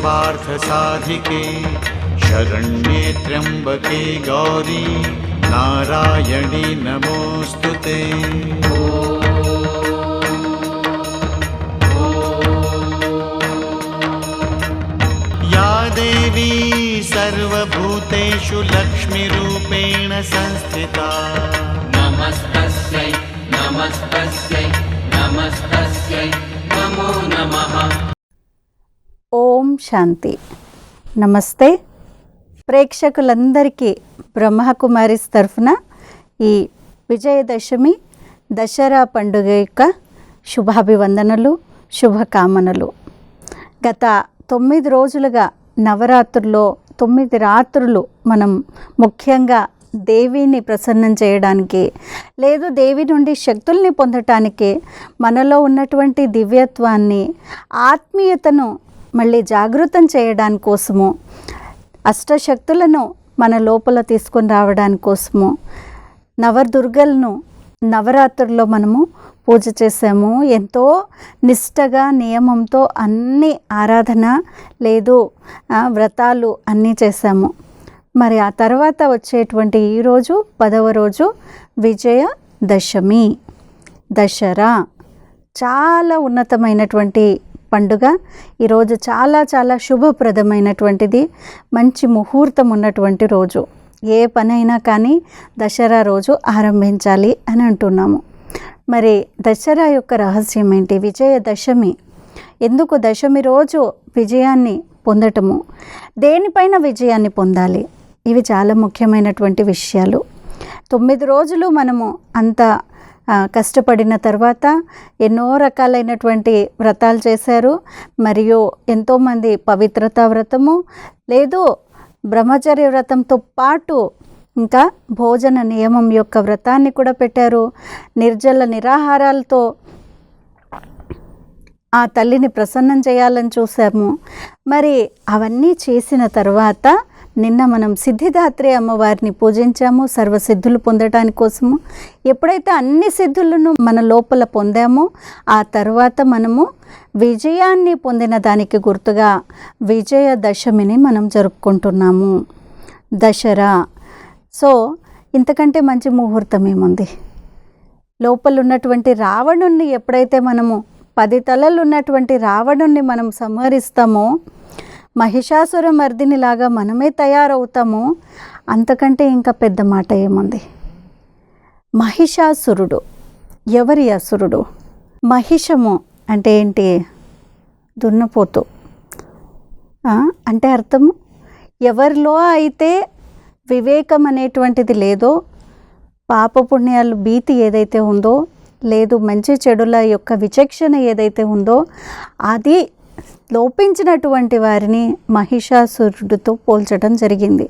सर्वार्थसाधिके शरण्ये त्र्यम्बके गौरी, नारायणी नमोऽस्तु ते। या देवी सर्वभूतेषु लक्ष्मीरूपेण संस्थिता। नमस्तस्यै नमस्तस्यै नमस्तस्यै, नमो नमः। ఓం శాంతి. నమస్తే. ప్రేక్షకులందరికీ బ్రహ్మకుమారిస్ తరఫున ఈ విజయదశమి దసరా పండుగ యొక్క శుభాభివందనలు శుభకామనలు. గత తొమ్మిది రోజులుగా నవరాత్రుల్లో తొమ్మిది రాత్రులు మనం ముఖ్యంగా దేవిని ప్రసన్నం చేయడానికి లేదు దేవి నుండి శక్తుల్ని పొందటానికి మనలో ఉన్నటువంటి దివ్యత్వాన్ని ఆత్మీయతను మళ్ళీ జాగృతం చేయడాని కోసము అష్టశక్తులను మన లోపల తీసుకొని రావడానికి కోసము నవదుర్గలను నవరాత్రుల్లో మనము పూజ చేసాము. ఎంతో నిష్టగా నియమంతో అన్ని ఆరాధన లేదు వ్రతాలు అన్నీ చేసాము. మరి ఆ తర్వాత వచ్చేటువంటి ఈరోజు పదవ రోజు విజయ దశమి దసరా. చాలా ఉన్నతమైనటువంటి పండుగ. ఈరోజు చాలా చాలా శుభప్రదమైనటువంటిది. మంచి ముహూర్తం ఉన్నటువంటి రోజు. ఏ పనైనా కానీ దసరా రోజు ఆరంభించాలి అని అంటున్నాము. మరి దసరా యొక్క రహస్యం ఏంటి? విజయదశమి ఎందుకు దశమి రోజు విజయాన్ని పొందటము? దేనిపైన విజయాన్ని పొందాలి? ఇవి చాలా ముఖ్యమైనటువంటి విషయాలు. తొమ్మిది రోజులు మనము అంత కష్టపడిన తర్వాత ఎన్నో రకాలైనటువంటి వ్రతాలు చేశారు. మరియు ఎంతోమంది పవిత్రత వ్రతము లేదు బ్రహ్మచర్య వ్రతంతో పాటు ఇంకా భోజన నియమం యొక్క వ్రతాన్ని కూడా పెట్టారు. నిర్జల నిరాహారాలతో ఆ తల్లిని ప్రసన్నం చేయాలని చూసాము మరి అవన్నీ చేసిన తర్వాత నిన్న మనం సిద్ధిదాత్రి అమ్మవారిని పూజించాము సర్వసిద్ధులు పొందటానికి కోసము. ఎప్పుడైతే అన్ని సిద్ధులను మన లోపల పొందామో ఆ తర్వాత మనము విజయాన్ని పొందిన దానికి గుర్తుగా విజయదశమిని మనం జరుపుకుంటున్నాము. దసరా. సో ఇంతకంటే మంచి ముహూర్తం ఏముంది? లోపల ఉన్నటువంటి రావణుణ్ణి ఎప్పుడైతే మనము పది తలలు ఉన్నటువంటి రావణుణ్ణి మనం సంహరిస్తామో మహిషాసుర మర్దినిలాగా మనమే తయారవుతామో అంతకంటే ఇంకా పెద్ద మాట ఏముంది? మహిషాసురుడు. ఎవరి అసురుడు? మహిషము అంటే ఏంటి? దున్నపోతు. అంటే అర్థము? ఎవరిలో అయితే వివేకం అనేటువంటిది లేదో పాపపుణ్యాలు భీతి ఏదైతే ఉందో లేదు మంచి చెడుల యొక్క విచక్షణ ఏదైతే ఉందో అది లోపించినటువంటి వారిని మహిషాసురుడితో పోల్చడం జరిగింది.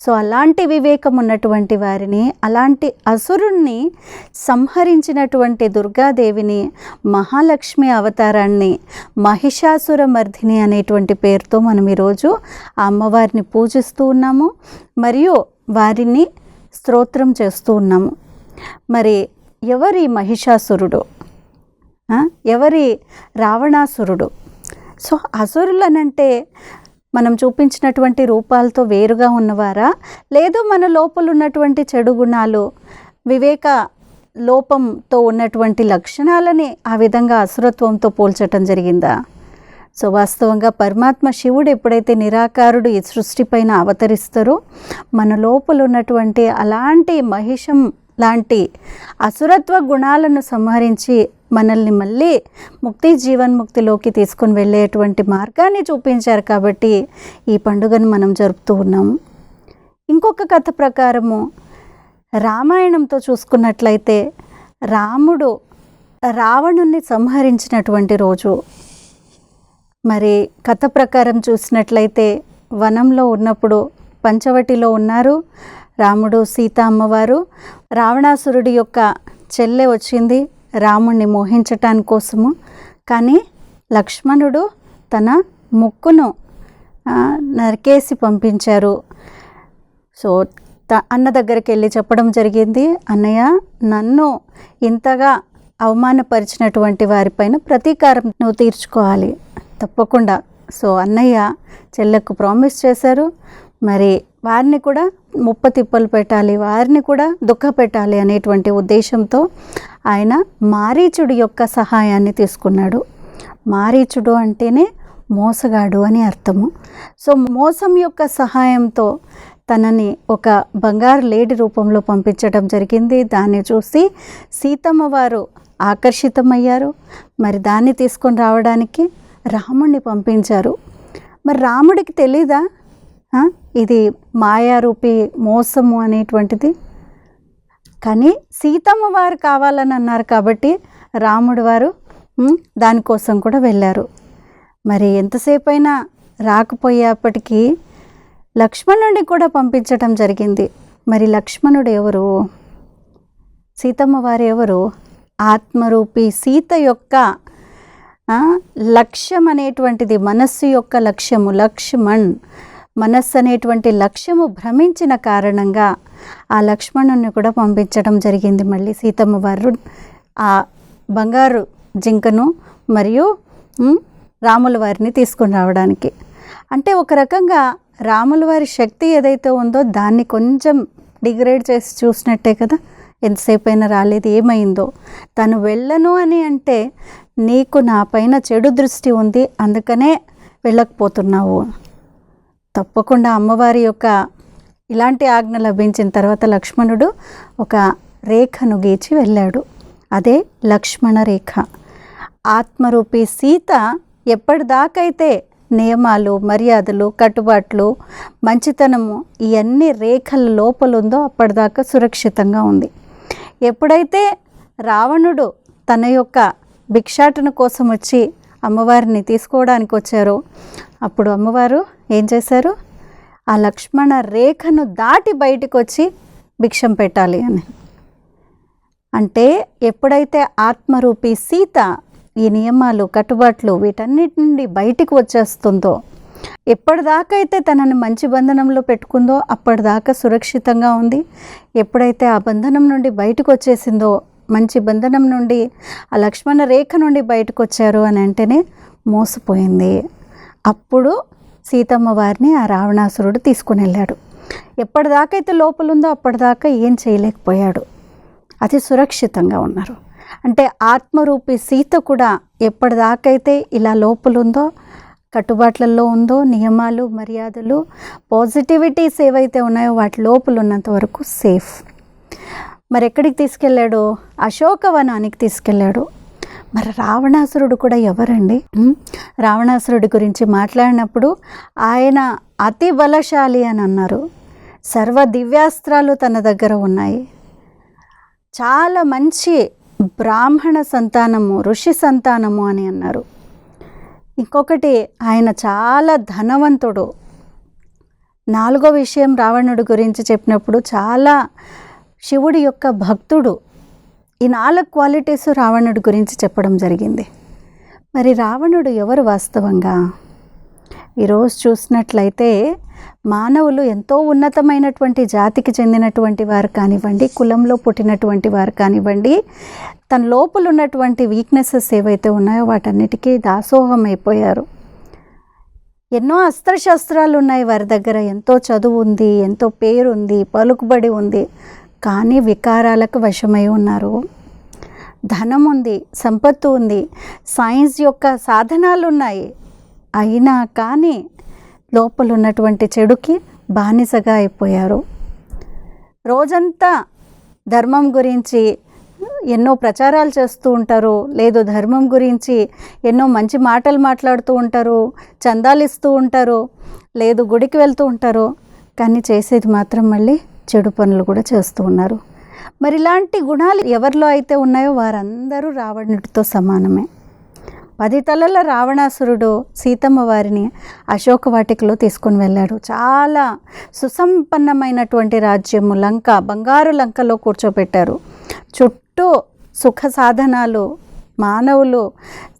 సో అలాంటి వివేకం ఉన్నటువంటి వారిని అలాంటి అసురుణ్ణి సంహరించినటువంటి దుర్గాదేవిని మహాలక్ష్మి అవతారాన్ని మహిషాసుర మర్ధిని అనేటువంటి పేరుతో మనం ఈరోజు ఆ అమ్మవారిని పూజిస్తూ ఉన్నాము. మరియు వారిని స్తోత్రం చేస్తూ ఉన్నాము. మరి ఎవరి మహిషాసురుడు? ఎవరి రావణాసురుడు? సో అసురులనంటే మనం చూపించినటువంటి రూపాలతో వేరుగా ఉన్నవారా? లేదు మన లోపల ఉన్నటువంటి చెడు గుణాలు వివేక లోపంతో ఉన్నటువంటి లక్షణాలని ఆ విధంగా అసురత్వంతో పోల్చటం జరిగిందా? సో వాస్తవంగా పరమాత్మ శివుడు ఎప్పుడైతే నిరాకారుడు ఈ సృష్టిపైన అవతరిస్తారో మన లోపల ఉన్నటువంటి అలాంటి మహిషం లాంటి అసురత్వ గుణాలను సంహరించి మనల్ని మళ్ళీ ముక్తి జీవన్ముక్తిలోకి తీసుకుని వెళ్ళేటువంటి మార్గాన్ని చూపించారు కాబట్టి ఈ పండుగను మనం జరుపుతూ ఉన్నాము ఇంకొక కథ ప్రకారము రామాయణంతో చూసుకున్నట్లయితే రాముడు రావణుణ్ణి సంహరించినటువంటి రోజు. మరి కథ ప్రకారం చూసినట్లయితే వనంలో ఉన్నప్పుడు పంచవటిలో ఉన్నారు రాముడు సీత అమ్మవారు రావణాసురుడి యొక్క చెల్లె వచ్చింది. రాముణ్ణి మోహించటాని కోసము కానీ లక్ష్మణుడు తన ముక్కును నరికేసి పంపించారు. సో త అన్న దగ్గరికి వెళ్ళి చెప్పడం జరిగింది. అన్నయ్య నన్ను ఇంతగా అవమానపరిచినటువంటి వారిపైన ప్రతీకారం నువ్వు తీర్చుకోవాలి. తప్పకుండా. సో అన్నయ్య చెల్లెకు ప్రామిస్ చేశారు. మరి వారిని కూడా ముప్ప తిప్పలు పెట్టాలి వారిని కూడా దుఃఖ పెట్టాలి అనేటువంటి ఉద్దేశంతో ఆయన మారీచుడి యొక్క సహాయాన్ని తీసుకున్నాడు. మారీచుడు అంటేనే మోసగాడు అని అర్థము. సో మోసం యొక్క సహాయంతో తనని ఒక బంగారు లేడి రూపంలో పంపించడం జరిగింది. దాన్ని చూసి సీతమ్మ వారు ఆకర్షితమయ్యారు. మరి దాన్ని తీసుకొని రావడానికి రాముణ్ణి పంపించారు. మరి రాముడికి తెలీదా? ఇది మాయారూపి మోసము అనేటువంటిది. కానీ సీతమ్మ వారు కావాలని అన్నారు కాబట్టి రాముడు వారు దానికోసం కూడా వెళ్ళారు. మరి ఎంతసేపు అయినా రాకపోయేప్పటికీ లక్ష్మణుడిని కూడా పంపించటం జరిగింది. మరి లక్ష్మణుడు ఎవరు? సీతమ్మ వారు ఎవరు? ఆత్మరూపి సీత యొక్క లక్ష్యం అనేటువంటిది మనస్సు యొక్క లక్ష్యము లక్ష్మణ్. మనస్సు అనేటువంటి లక్ష్యము భ్రమించిన కారణంగా ఆ లక్ష్మణుని కూడా పంపించడం జరిగింది మళ్ళీ సీతమ్మ వారు. ఆ బంగారు జింకను మరియు రాముల వారిని తీసుకుని రావడానికి. అంటే ఒక రకంగా రాముల వారి శక్తి ఏదైతే ఉందో దాన్ని కొంచెం డిగ్రేడ్ చేసి చూసినట్టే కదా ఎంతసేపు అయినా రాలేదు ఏమైందో. తను వెళ్ళను అని అంటే నీకు నా పైన చెడు దృష్టి ఉంది అందుకనే వెళ్ళకపోతున్నావు. తప్పకుండా అమ్మవారి యొక్క ఇలాంటి ఆజ్ఞ లభించిన తర్వాత లక్ష్మణుడు ఒక రేఖను గీచి వెళ్ళాడు. అదే లక్ష్మణ రేఖ. ఆత్మరూపి సీత ఎప్పటిదాకైతే నియమాలు మర్యాదలు కట్టుబాట్లు మంచితనము ఇవన్నీ రేఖల లోపల ఉందో అప్పటిదాకా సురక్షితంగా ఉంది. ఎప్పుడైతే రావణుడు తన యొక్క భిక్షాటన కోసం వచ్చి అమ్మవారిని తీసుకోవడానికి వచ్చారో అప్పుడు అమ్మవారు ఏం చేశారు? ఆ లక్ష్మణ రేఖను దాటి బయటకు వచ్చి భిక్షం పెట్టాలి అని. అంటే ఎప్పుడైతే ఆత్మరూపి సీత ఈ నియమాలు కట్టుబాట్లు వీటన్నిటి నుండి బయటికి వచ్చేస్తుందో ఎప్పటిదాకా అయితే తనని మంచి బంధనంలో పెట్టుకుందో అప్పటిదాకా సురక్షితంగా ఉంది. ఎప్పుడైతే ఆ బంధనం నుండి బయటకు వచ్చేసిందో మంచి బంధనం నుండి ఆ లక్ష్మణ రేఖ నుండి బయటకు వచ్చారు అని అంటేనే మోసపోయింది. అప్పుడు సీతమ్మ వారిని ఆ రావణాసురుడు తీసుకుని వెళ్ళాడు. ఎప్పటిదాకైతే లోపలుందో అప్పటిదాకా ఏం చేయలేకపోయాడు. అతి సురక్షితంగా ఉన్నారు. అంటే ఆత్మరూపి సీత కూడా ఎప్పటిదాకైతే ఇలా లోపలుందో కట్టుబాట్లలో ఉందో నియమాలు మర్యాదలు పాజిటివిటీస్ ఏవైతే ఉన్నాయో వాటి లోపల ఉన్నంత వరకు సేఫ్. మరి ఎక్కడికి తీసుకెళ్ళాడు? అశోకవనానికి తీసుకెళ్ళాడు. మరి రావణాసురుడు కూడా ఎవరండి? రావణాసురుడి గురించి మాట్లాడినప్పుడు ఆయన అతి బలశాలి అని అన్నారు. సర్వ దివ్యాస్త్రాలు తన దగ్గర ఉన్నాయి. చాలా మంచి బ్రాహ్మణ సంతానము ఋషి సంతానము అని అన్నారు. ఇంకొకటి ఆయన చాలా ధనవంతుడు. నాలుగో విషయం రావణుడి గురించి చెప్పినప్పుడు చాలా శివుడి యొక్క భక్తుడు. ఈ నాలుగు క్వాలిటీస్ రావణుడి గురించి చెప్పడం జరిగింది. మరి రావణుడు ఎవరు వాస్తవంగా? ఈరోజు చూసినట్లయితే మానవులు ఎంతో ఉన్నతమైనటువంటి జాతికి చెందినటువంటి వారు కానివ్వండి కులంలో పుట్టినటువంటి వారు కానివ్వండి తన లోపల ఉన్నటువంటి వీక్నెసెస్ ఏవైతే ఉన్నాయో వాటన్నిటికీ దాసోహం అయిపోయారు. ఎన్నో అస్త్రశస్త్రాలు ఉన్నాయి వారి దగ్గర. ఎంతో చదువు ఉంది ఎంతో పేరు ఉంది పలుకుబడి ఉంది. కానీ వికారాలకు వశమై ఉన్నారు. ధనం ఉంది సంపత్తు ఉంది సైన్స్ యొక్క సాధనాలు ఉన్నాయి అయినా కానీ లోపల ఉన్నటువంటి చెడుకి బానిసగా అయిపోయారు. రోజంతా ధర్మం గురించి ఎన్నో ప్రచారాలు చేస్తూ ఉంటారు. లేదు ధర్మం గురించి ఎన్నో మంచి మాటలు మాట్లాడుతూ ఉంటారు చందాలు ఇస్తూ ఉంటారు లేదు గుడికి వెళ్తూ ఉంటారు. కానీ చేసేది మాత్రం మళ్ళీ చెడు పనులు కూడా చేస్తూ ఉన్నారు. మరి ఇలాంటి గుణాలు ఎవరిలో అయితే ఉన్నాయో వారందరూ రావణుడితో సమానమే. పది తలల రావణాసురుడు సీతమ్మ వారిని అశోక వాటికలో తీసుకొని వెళ్ళాడు. చాలా సుసంపన్నమైనటువంటి రాజ్యము లంక బంగారు లంకలో కూర్చోబెట్టారు చుట్టూ సుఖ సాధనాలు మానవులు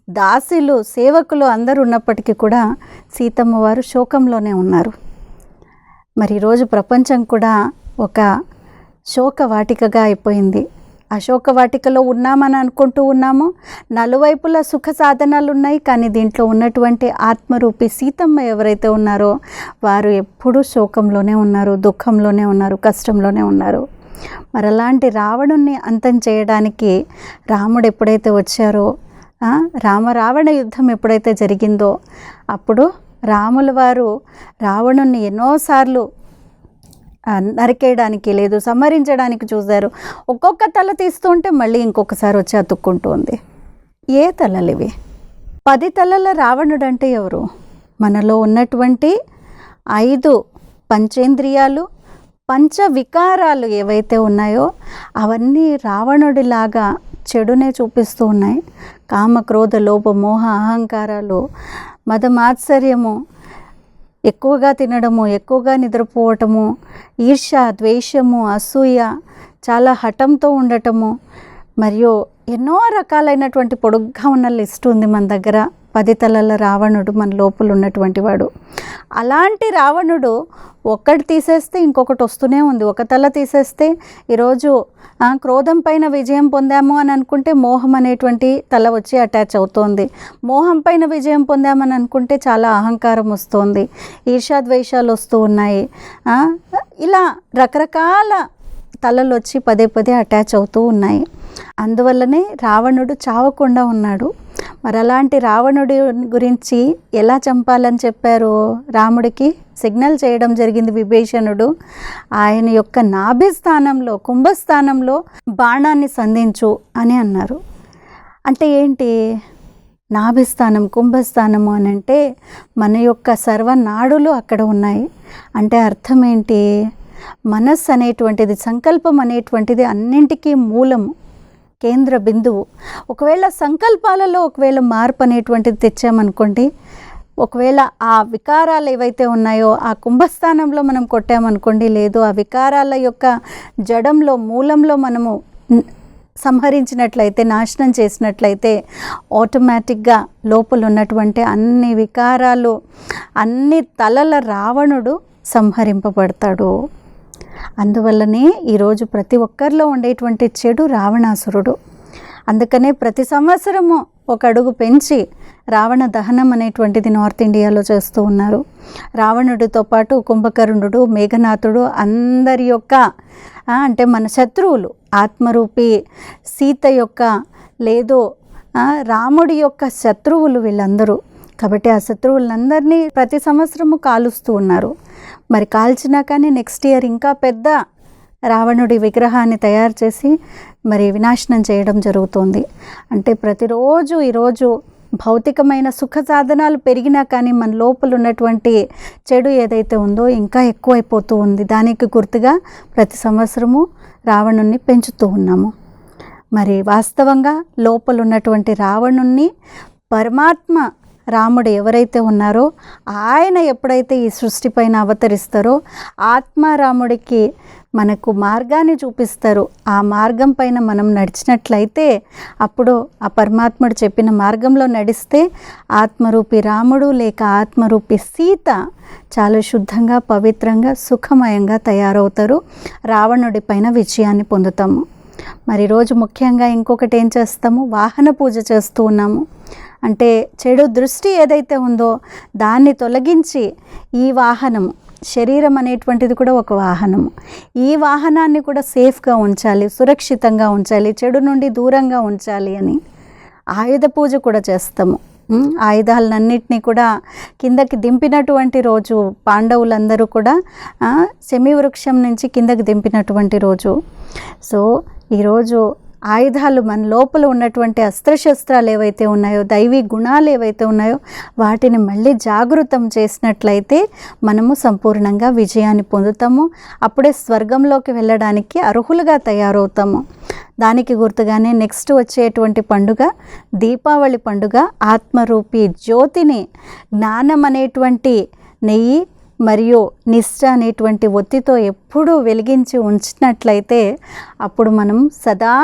దాసులు సేవకులు అందరూ ఉన్నప్పటికీ కూడా సీతమ్మ వారు శోకంలోనే ఉన్నారు. మరి ఈరోజు ప్రపంచం కూడా ఒక శోక వాటికగా అయిపోయింది. అశోక వాటికలో ఉన్నామని అనుకుంటూ ఉన్నాము? నలువైపులా సుఖ సాధనాలు ఉన్నాయి కానీ దీంట్లో ఉన్నటువంటి ఆత్మరూపి సీతమ్మ ఎవరైతే ఉన్నారో వారు ఎప్పుడూ శోకంలోనే ఉన్నారు దుఃఖంలోనే ఉన్నారు కష్టంలోనే ఉన్నారు. మరలాంటి రావణుణ్ణి అంతం చేయడానికి రాముడు ఎప్పుడైతే వచ్చారో రామ రావణ యుద్ధం ఎప్పుడైతే జరిగిందో అప్పుడు రాముల వారు రావణుణ్ణి ఎన్నోసార్లు నరికేయడానికి లేదు సంహరించడానికి చూశారు. ఒక్కొక్క తల తీస్తుంటే మళ్ళీ ఇంకొకసారి వచ్చి అతుక్కుంటుంది. ఏ తలలు ఇవి? పది తలల రావణుడు అంటే ఎవరు? మనలో ఉన్నటువంటి ఐదు పంచేంద్రియాలు పంచ వికారాలు ఏవైతే ఉన్నాయో అవన్నీ రావణుడిలాగా చెడునే చూపిస్తూ ఉన్నాయి. కామ క్రోధ లోభ మోహ అహంకారాలు మదమాత్సర్యము ఎక్కువగా తినడము ఎక్కువగా నిద్రపోవటము ఈర్ష ద్వేషము అసూయ చాలా హఠంతో ఉండటము మరియు ఎన్నో రకాలైనటువంటి పొడుగ్గా ఉన్న లిస్ట్ ఉంది మన దగ్గర. పది తలల రావణుడు మన లోపల ఉన్నటువంటి వాడు. అలాంటి రావణుడు ఒక్కటి తీసేస్తే ఇంకొకటి వస్తూనే ఉంది. ఒక తల తీసేస్తే ఈరోజు క్రోధం పైన విజయం పొందాము అని అనుకుంటే మోహం అనేటువంటి తల వచ్చి అటాచ్ అవుతోంది. మోహం పైన విజయం పొందామని అనుకుంటే చాలా అహంకారం వస్తుంది. ఈర్షాద్వేషాలు వస్తూ ఉన్నాయి. ఇలా రకరకాల తలలు వచ్చి పదే పదే అటాచ్ అవుతూ ఉన్నాయి. అందువల్లనే రావణుడు చావకుండా ఉన్నాడు. మరి అలాంటి రావణుడి గురించి ఎలా చంపాలని చెప్పారు రాముడికి సిగ్నల్ చేయడం జరిగింది విభీషణుడు. ఆయన యొక్క నాభి స్థానంలో కుంభస్థానంలో బాణాన్ని సంధించు అని అన్నారు. అంటే ఏంటి? నాభిస్థానం కుంభస్థానము అని అంటే మన యొక్క సర్వనాడులు అక్కడ ఉన్నాయి. అంటే అర్థం ఏంటి? మనస్సు అనేటువంటిది సంకల్పం అనేటువంటిది అన్నింటికీ మూలము. కేంద్ర బిందువు. ఒకవేళ సంకల్పాలలో ఒకవేళ మార్పు అనేటువంటిది తెచ్చామనుకోండి ఒకవేళ ఆ వికారాలు ఏవైతే ఉన్నాయో ఆ కుంభస్థానంలో మనం కొట్టామనుకోండి లేదు ఆ వికారాల యొక్క జడంలో మూలంలో మనము సంహరించినట్లయితే నాశనం చేసినట్లయితే ఆటోమేటిక్గా లోపల ఉన్నటువంటి అన్ని వికారాలు అన్ని తలల రావణుడు సంహరింపబడతాడు. అందువల్లనే ఈరోజు ప్రతి ఒక్కరిలో ఉండేటువంటి చెడు రావణాసురుడు. అందుకనే ప్రతి సంవత్సరము ఒక అడుగు పెంచి రావణ దహనం అనేటువంటిది నార్త్ ఇండియాలో చేస్తూ ఉన్నారు. రావణుడితో పాటు కుంభకర్ణుడు మేఘనాథుడు అందరి యొక్క అంటే మన శత్రువులు ఆత్మరూపి సీత యొక్క లేదో రాముడి యొక్క శత్రువులు వీళ్ళందరూ. కాబట్టి ఆ శత్రువులందరినీ ప్రతి సంవత్సరము కాలుస్తూ ఉన్నారు. మరి కాల్చినా కానీ నెక్స్ట్ ఇయర్ ఇంకా పెద్ద రావణుడి విగ్రహాన్ని తయారు చేసి మరి వినాశనం చేయడం జరుగుతుంది. అంటే ప్రతిరోజు ఈరోజు భౌతికమైన సుఖ సాధనాలు పెరిగినా కానీ మన లోపల ఉన్నటువంటి చెడు ఏదైతే ఉందో ఇంకా ఎక్కువైపోతూ ఉంది. దానికి గుర్తుగా ప్రతి సంవత్సరము రావణుణ్ణి పెంచుతూ ఉన్నాము. మరి వాస్తవంగా లోపల ఉన్నటువంటి రావణుణ్ణి పరమాత్మ రాముడు ఎవరైతే ఉన్నారో ఆయన ఎప్పుడైతే ఈ సృష్టిపైన అవతరిస్తారో ఆత్మారాముడికి మనకు మార్గాన్ని చూపిస్తారు. ఆ మార్గం పైన మనం నడిచినట్లయితే అప్పుడు ఆ పరమాత్ముడు చెప్పిన మార్గంలో నడిస్తే ఆత్మరూపి రాముడు లేక ఆత్మరూపి సీత చాలా శుద్ధంగా పవిత్రంగా సుఖమయంగా తయారవుతారు. రావణుడి పైన విజయాన్ని పొందుతాము. మరి రోజు ముఖ్యంగా ఇంకొకటి ఏం చేస్తాము? వాహన పూజ చేస్తూ ఉన్నాము. అంటే చెడు దృష్టి ఏదైతే ఉందో దాన్ని తొలగించి ఈ వాహనము శరీరం అనేటువంటిది కూడా ఒక వాహనము. ఈ వాహనాన్ని కూడా సేఫ్గా ఉంచాలి సురక్షితంగా ఉంచాలి చెడు నుండి దూరంగా ఉంచాలి అని ఆయుధ పూజ కూడా చేస్తాము. ఆయుధాలన్నింటినీ కూడా కిందకి దింపినటువంటి రోజు పాండవులందరూ కూడా ఆ, శమి వృక్షం నుంచి కిందకి దింపినటువంటి రోజు. సో ఈరోజు ఆయుధాలు మన లోపల ఉన్నటువంటి అస్త్రశస్త్రాలు ఏవైతే ఉన్నాయో దైవీ గుణాలు ఏవైతే ఉన్నాయో వాటిని మళ్ళీ జాగృతం చేసినట్లయితే మనము సంపూర్ణంగా విజయాన్ని పొందుతాము. అప్పుడే స్వర్గంలోకి వెళ్ళడానికి అర్హులుగా తయారవుతాము. దానికి గుర్తుగానే నెక్స్ట్ వచ్చేటువంటి పండుగ దీపావళి పండుగ. ఆత్మరూపి జ్యోతిని జ్ఞానం అనేటువంటి నెయ్యి మరియు నిష్ఠ అనేటువంటి ఒత్తితో ఎప్పుడూ వెలిగించి ఉంచినట్లయితే అప్పుడు మనం సదా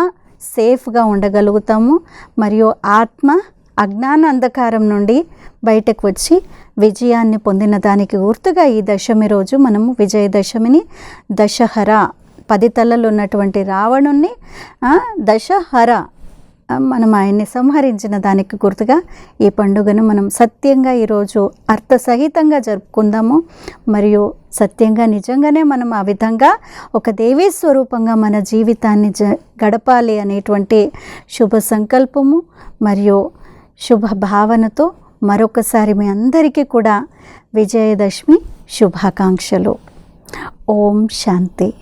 సేఫ్గా ఉండగలుగుతాము. మరియు ఆత్మ అజ్ఞాన అంధకారం నుండి బయటకు వచ్చి విజయాన్ని పొందిన దానికి గుర్తుగా ఈ దశమి రోజు మనము విజయదశమిని దశహర పది తలలు ఉన్నటువంటి రావణుణ్ణి దశహర మనం ఆయన్ని సంహరించిన దానికి గుర్తుగా ఈ పండుగను మనం సత్యంగా ఈరోజు అర్థసహితంగా జరుపుకుందాము. మరియు సత్యంగా నిజంగానే మనం ఆ విధంగా ఒక దేవీ స్వరూపంగా మన జీవితాన్ని జ గడపాలి అనేటువంటి శుభ సంకల్పము మరియు శుభ భావనతో మరొకసారి మీ అందరికీ కూడా విజయదశమి శుభాకాంక్షలు. ఓం శాంతి.